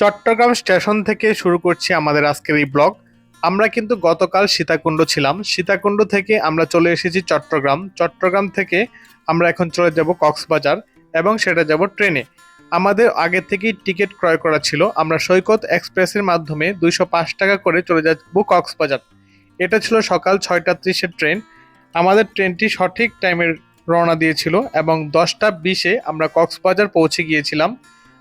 Chittagong station থেকে শুরু করছি আমাদের আজকের এই ব্লগ। আমরা কিন্তু গতকাল সীতাকুণ্ড ছিলাম। সীতাকুণ্ড থেকে আমরা চলে এসেছি চট্টগ্রাম। চট্টগ্রাম থেকে আমরা এখন চলে যাব কক্সবাজার এবং সেটা যাব ট্রেনে। আমাদের আগে থেকেই টিকিট ক্রয় করা ছিল। আমরা সৈকত এক্সপ্রেসের মাধ্যমে দুইশো পাঁচ টাকা করে চলে যাব কক্সবাজার। এটা ছিল সকাল ছয়টা ত্রিশের ট্রেন। আমাদের ট্রেনটি সঠিক টাইমের রওনা দিয়েছিল এবং দশটা বিশে আমরা কক্সবাজার পৌঁছে গিয়েছিলাম।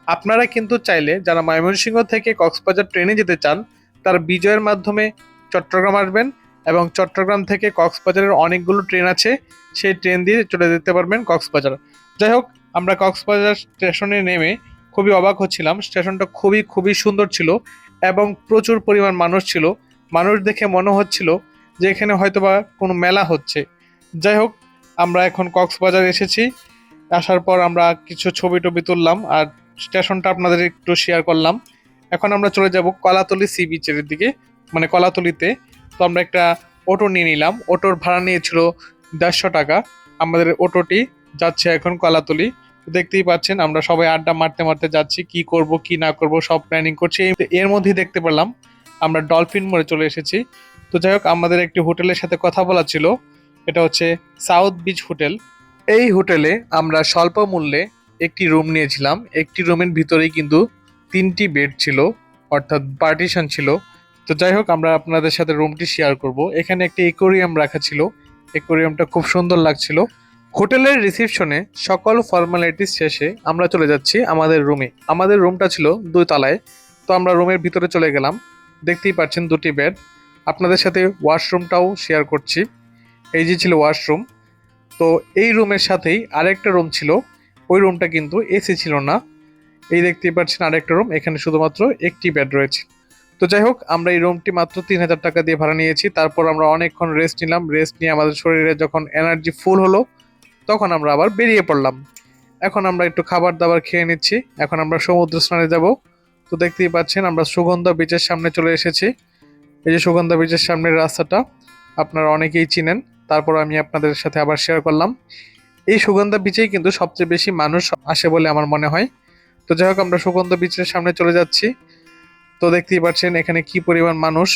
আপনারা কিন্তু চাইলে যারা ময়মনসিংহ থেকে কক্সবাজার ট্রেনে যেতে চান, তার বিজয়ের মাধ্যমে চট্টগ্রাম আসবেন এবং চট্টগ্রাম থেকে কক্সবাজারের অনেকগুলো ট্রেন আছে, সেই ট্রেন দিয়ে চলে যেতে পারবেন কক্সবাজার। যাই হোক, আমরা কক্সবাজার স্টেশনে নেমে খুবই অবাক হচ্ছিলাম। স্টেশনটা খুবই খুবই সুন্দর ছিল এবং প্রচুর পরিমাণ মানুষ ছিল। মানুষ দেখে মনে হচ্ছিল যে এখানে হয়তোবা কোনো মেলা হচ্ছে। যাই হোক, আমরা এখন কক্সবাজার এসেছি। আসার পর আমরা কিছু ছবি টবি তুললাম আর স্টেশনটা আপনাদের একটু শেয়ার করলাম। এখন আমরা চলে যাব কলাতলি সি বিচের দিকে মানে কলাতলিতে। তো আমরা একটা অটো নিয়ে নিলাম। অটোর ভাড়া নিয়েছিল দেড়শো টাকা। আমাদের অটোটি যাচ্ছে এখন কলাতলি। দেখতেই পাচ্ছেন, আমরা সবাই আড্ডা মারতে মারতে যাচ্ছি, কি করব, কি না করব, সব প্ল্যানিং করছি। এর মধ্যেই দেখতে পেলাম, আমরা ডলফিন মোড়ে চলে এসেছি। তো যাই হোক, আমাদের একটি হোটেলের সাথে কথা বলা ছিল। এটা হচ্ছে সাউথ বিচ হোটেল এই হোটেলে আমরা স্বল্প মূল্যে একটি রুম নিয়েছিলাম। একটি রুমের ভিতরেই কিন্তু তিনটি বেড ছিল, অর্থাৎ পার্টিশন ছিল। তো যাই হোক, আমরা আপনাদের সাথে রুমটি শেয়ার করব। এখানে একটি একুরিয়াম রাখা ছিল। একুরিয়ামটা খুব সুন্দর লাগছিল। হোটেলের রিসেপশনে সকল ফর্মালিটিস শেষে আমরা চলে যাচ্ছি আমাদের রুমে আমাদের রুমটা ছিল দুই তলায়। তো আমরা রুমের ভিতরে চলে গেলাম। দেখতেই পাচ্ছেন দুটি বেড আপনাদের সাথে ওয়াশরুমটাও শেয়ার করছি। এই যে ছিল ওয়াশরুম তো এই রুমের সাথেই আরেকটা রুম ছিল। ওই রুমটা কিন্তু এসি ছিল না। এই দেখতেই পাচ্ছেন আরেকটা রুম, এখানে শুধুমাত্র একটি বেড রয়েছে। তো যাই হোক, আমরা এই রুমটি মাত্র তিন হাজার টাকা দিয়ে ভাড়া নিয়েছি। তারপর আমরা অনেকক্ষণ রেস্ট নিলাম। রেস্ট নিয়ে আমাদের শরীরে যখন এনার্জি ফুল হলো, তখন আমরা আবার বেরিয়ে পড়লাম। এখন আমরা একটু খাবার দাবার খেয়ে নিচ্ছি। এখন আমরা সমুদ্র স্নানে যাব। তো দেখতেই পাচ্ছেন, আমরা সুগন্ধা বিচের সামনে চলে এসেছি। এই যে সুগন্ধা বিচের সামনের রাস্তাটা, আপনারা অনেকেই চিনেন। তারপর আমি আপনাদের সাথে আবার শেয়ার করলাম। এই সুগন্ধা বিচেই কিন্তু সবচেয়ে বেশি মানুষ আসে বলে আমার মনে হয়। তো যাই হোক, আমরা সুগন্ধা বিচের সামনে চলে যাচ্ছি। তো দেখতেই পাচ্ছেন এখানে কি পরিমাণ মানুষ।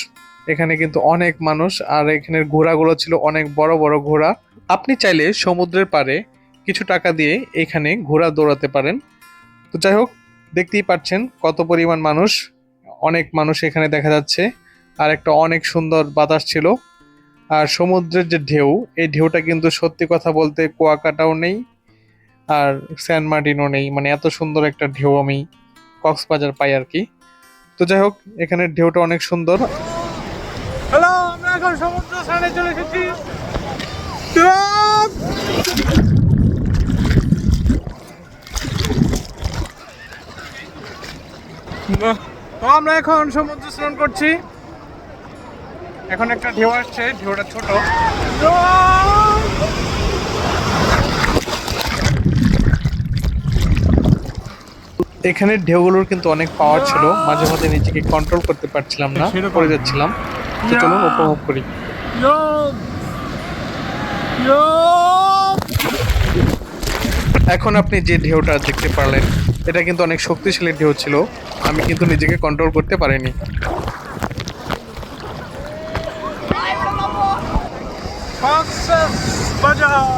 এখানে কিন্তু অনেক মানুষ আর এখানের ঘোড়াগুলো ছিল অনেক বড় বড় ঘোড়া। আপনি চাইলে সমুদ্রের পাড়ে কিছু টাকা দিয়ে এখানে ঘোড়া দৌড়াতে পারেন। তো যাই হোক, দেখতেই পাচ্ছেন কত পরিমাণ মানুষ। অনেক মানুষ এখানে দেখা যাচ্ছে। আর একটা অনেক সুন্দর বাতাস ছিল। আর সমুদ্রের যে ঢেউ, এই ঢেউটা কিন্তু সত্যি কথা বলতে কুয়াকাটাও নেই আর স্যান মার্টিনও নেই। মানে এত সুন্দর একটা ঢেউ আমি কক্সবাজার পাই আর কি। তো যাই হোক এখানের ঢেউটা অনেক সুন্দর। হ্যালো, আমরা এখন সমুদ্র চলে এসেছি। আমরা এখন সমুদ্র স্নান করছি। এখন একটা ঢেউ আসছে ঢেউটা ছোট। এখানের ঢেউগুলোর কিন্তু অনেক পাওয়ার ছিল। মাঝে মাঝে নিজেকে কন্ট্রোল করতে পারছিলাম না। পড়ে যাচ্ছিলাম। তো চলুন উপভোগ করি। এখন আপনি যে ঢেউটা দেখতে পারলেন এটা কিন্তু অনেক শক্তিশালী ঢেউ ছিল। আমি কিন্তু নিজেকে কন্ট্রোল করতে পারিনি। বাজাও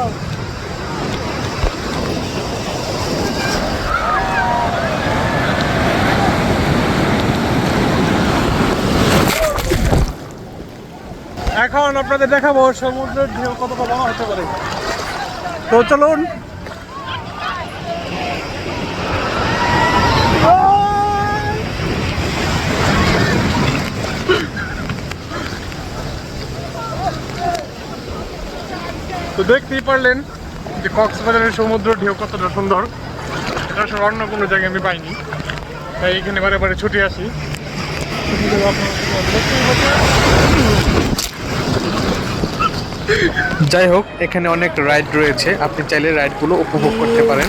এখন আপনাদের দেখাবো সমুদ্রের ঢেউ কত কত হতে পারে। তো চলুন তো দেখতেই পারলেন যে কক্সবাজারের সমুদ্র ঢেউ কতটা সুন্দর। এটা আসলে অন্য কোনো জায়গায় আমি পাইনি। তাই এখানে বারে বারে ছুটে আসি। যাই হোক, এখানে অনেক রাইড রয়েছে। আপনি চাইলে রাইডগুলো উপভোগ করতে পারেন।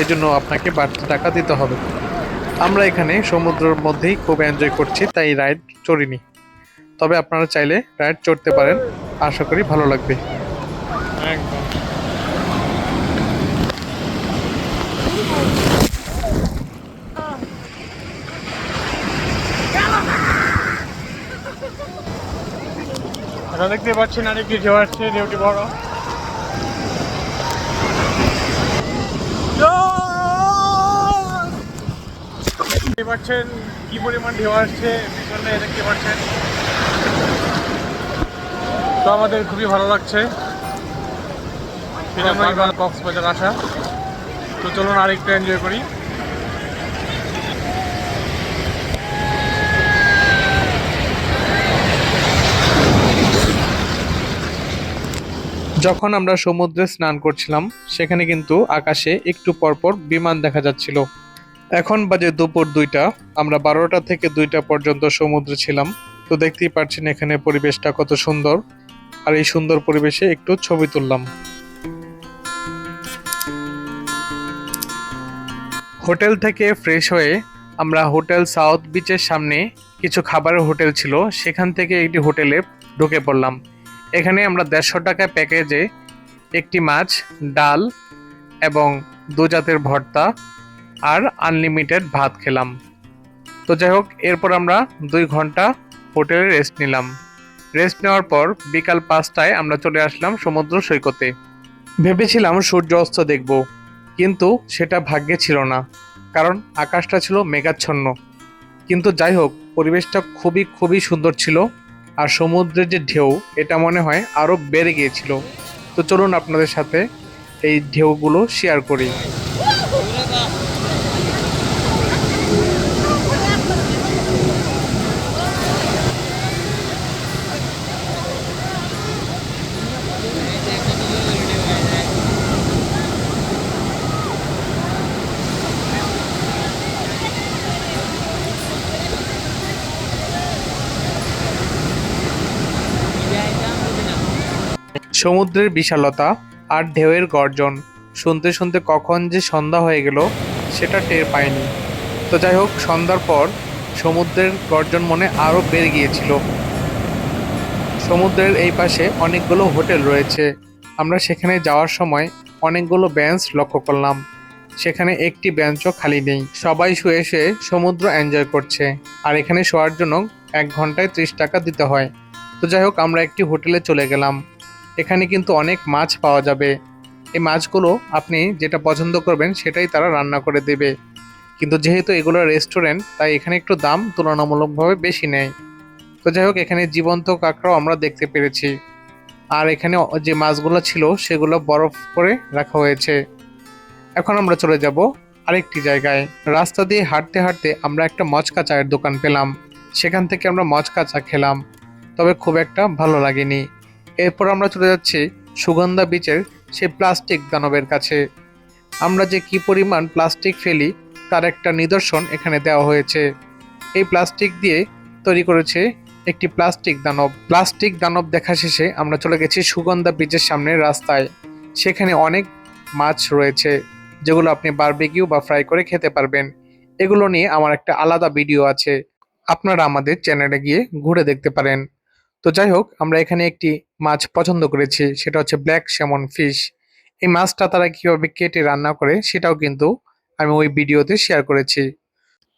এই জন্য আপনাকে বাড়তি টাকা দিতে হবে। আমরা এখানে সমুদ্রের মধ্যেই খুব এনজয় করছি, তাই রাইড চড়িনি। তবে আপনারা চাইলে রাইড চড়তে পারেন। আশা করি ভালো লাগবে। একদম। এটা দেখতে পাচ্ছেন আর একটি ঢেউ আসছে, ঢেউটি বড়। দেখতে পাচ্ছেন কি পরিমাণ ঢেউ আসছে, পিছনে দেখতে পাচ্ছেন। তো আমাদের খুবই ভালো লাগছে। সেজন্য কক্সবাজার আসা। তো চলুন আরেকটু এনজয় করি। যখন আমরা সমুদ্রে স্নান করছিলাম সেখানে কিন্তু আকাশে একটু পরপর বিমান দেখা যাচ্ছিল। এখন বাজে দুপুর দুইটা আমরা বারোটা থেকে দুইটা পর্যন্ত সমুদ্রে ছিলাম। তো দেখতেই পাচ্ছেন এখানে পরিবেশটা কত সুন্দর। আর এই সুন্দর পরিবেশে একটু ছবি তুললাম। হোটেল থেকে ফ্রেশ হয়ে আমরা হোটেল সাউথ বিচের সামনে কিছু খাবারের হোটেল ছিল, সেখান থেকে একটি হোটেলে ঢুকে পড়লাম। এখানে আমরা দেড়শো টাকা প্যাকেজে একটি মাছ, ডাল এবং দু জাতের ভর্তা আর আনলিমিটেড ভাত খেলাম। তো যাই হোক, এরপর আমরা দুই ঘণ্টা হোটেলে রেস্ট নিলাম। রেস্ট নেওয়ার পর বিকাল পাঁচটায় আমরা চলে আসলাম সমুদ্র সৈকতে। ভেবেছিলাম সূর্য অস্ত দেখব। কিন্তু সেটা ভাগ্যে ছিল না, কারণ আকাশটা ছিল মেঘাচ্ছন্ন। কিন্তু যাই হোক, পরিবেশটা খুবই খুবই সুন্দর ছিল আর সমুদ্রের যে ঢেউ, এটা মনে হয় আরও বেড়ে গিয়েছিল। তো চলুন আপনাদের সাথে এই ঢেউগুলো শেয়ার করি। সমুদ্রের বিশালতা আর ঢেউয়ের গর্জন। শুনতে শুনতে কখন যে সন্ধ্যা হয়ে গেল, সেটা টের পায়নি তো যাই হোক, সন্ধ্যার পর সমুদ্রের গর্জন মনে আরও বেড়ে গিয়েছিল। সমুদ্রের এই পাশে অনেকগুলো হোটেল রয়েছে। আমরা সেখানে যাওয়ার সময় অনেকগুলো বেঞ্চ লক্ষ্য করলাম। সেখানে একটি বেঞ্চও খালি নেই। সবাই শুয়ে শুয়ে সমুদ্র এনজয় করছে। আর এখানে শোয়ার জন্য এক ঘন্টায় ত্রিশ টাকা দিতে হয়। তো যাই হোক, আমরা একটি হোটেলে চলে গেলাম। এখানে কিন্তু অনেক মাছ পাওয়া যাবে। এই মাছগুলো আপনি যেটা পছন্দ করবেন সেটাই তারা রান্না করে দেবে। কিন্তু যেহেতু এগুলো রেস্টুরেন্ট তাই এখানে একটু দাম তুলনামূলকভাবে বেশি নেয়। তো যাই হোক, এখানে জীবন্ত কাঁকড়াও আমরা দেখতে পেরেছি। আর এখানে যে মাছগুলো ছিল, সেগুলো বরফ করে রাখা হয়েছে। এখন আমরা চলে যাব আরেকটি জায়গায়। রাস্তা দিয়ে হাঁটতে হাঁটতে আমরা একটা মচকা চায়ের দোকান পেলাম। সেখান থেকে আমরা মচকা চা খেলাম। তবে খুব একটা ভালো লাগেনি। এরপর আমরা চলে যাচ্ছি সুগন্ধা বিচের সেই প্লাস্টিক দানবের কাছে। আমরা যে কি পরিমাণ প্লাস্টিক ফেলি, তার একটা নিদর্শন এখানে দেওয়া হয়েছে। এই প্লাস্টিক দিয়ে তৈরি করেছে একটি প্লাস্টিক দানব। প্লাস্টিক দানব দেখা শেষে আমরা চলে গেছি সুগন্ধা বিচের সামনের রাস্তায়। সেখানে অনেক মাছ রয়েছে, যেগুলো আপনি বারবিকিউ বা ফ্রাই করে খেতে পারবেন। এগুলো নিয়ে আমার একটা আলাদা ভিডিও আছে। আপনারা আমাদের চ্যানেলে গিয়ে ঘুরে দেখতে পারেন। তো যাই হোক আমরা এখানে একটি মাছ পছন্দ করেছি, সেটা হচ্ছে ব্ল্যাক স্যামন ফিশ এই মাছটা তারা কীভাবে কেটে রান্না করে, সেটাও কিন্তু আমি ওই ভিডিওতে শেয়ার করেছি।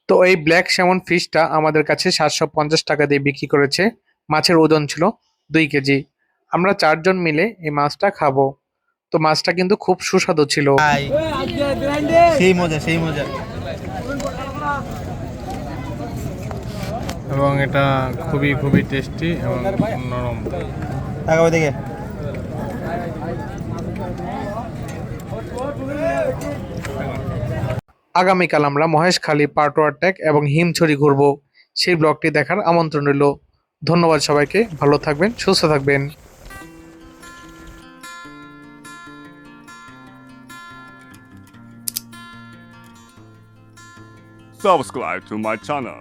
তো এই ব্ল্যাক স্যামন ফিশটা আমাদের কাছে সাতশো পঞ্চাশ টাকা দিয়ে বিক্রি করেছে। মাছের ওজন ছিল দুই কেজি। আমরা চারজন মিলে এই মাছটা খাব। তো মাছটা কিন্তু খুব সুস্বাদু ছিল। সেই মজা সেই মজা। এবং এটা খুবই খুবই টেস্টি এবং নরম। আগাবে দেখে আগামীকাল আমরা মহেশখালী পার্টওয়ার ট্যাক এবং হিমছড়ি ঘুরবো। সেই ব্লগটি দেখার আমন্ত্রণ রইল। ধন্যবাদ সবাইকে ভালো থাকবেন সুস্থ থাকবেন। Subscribe to my channel.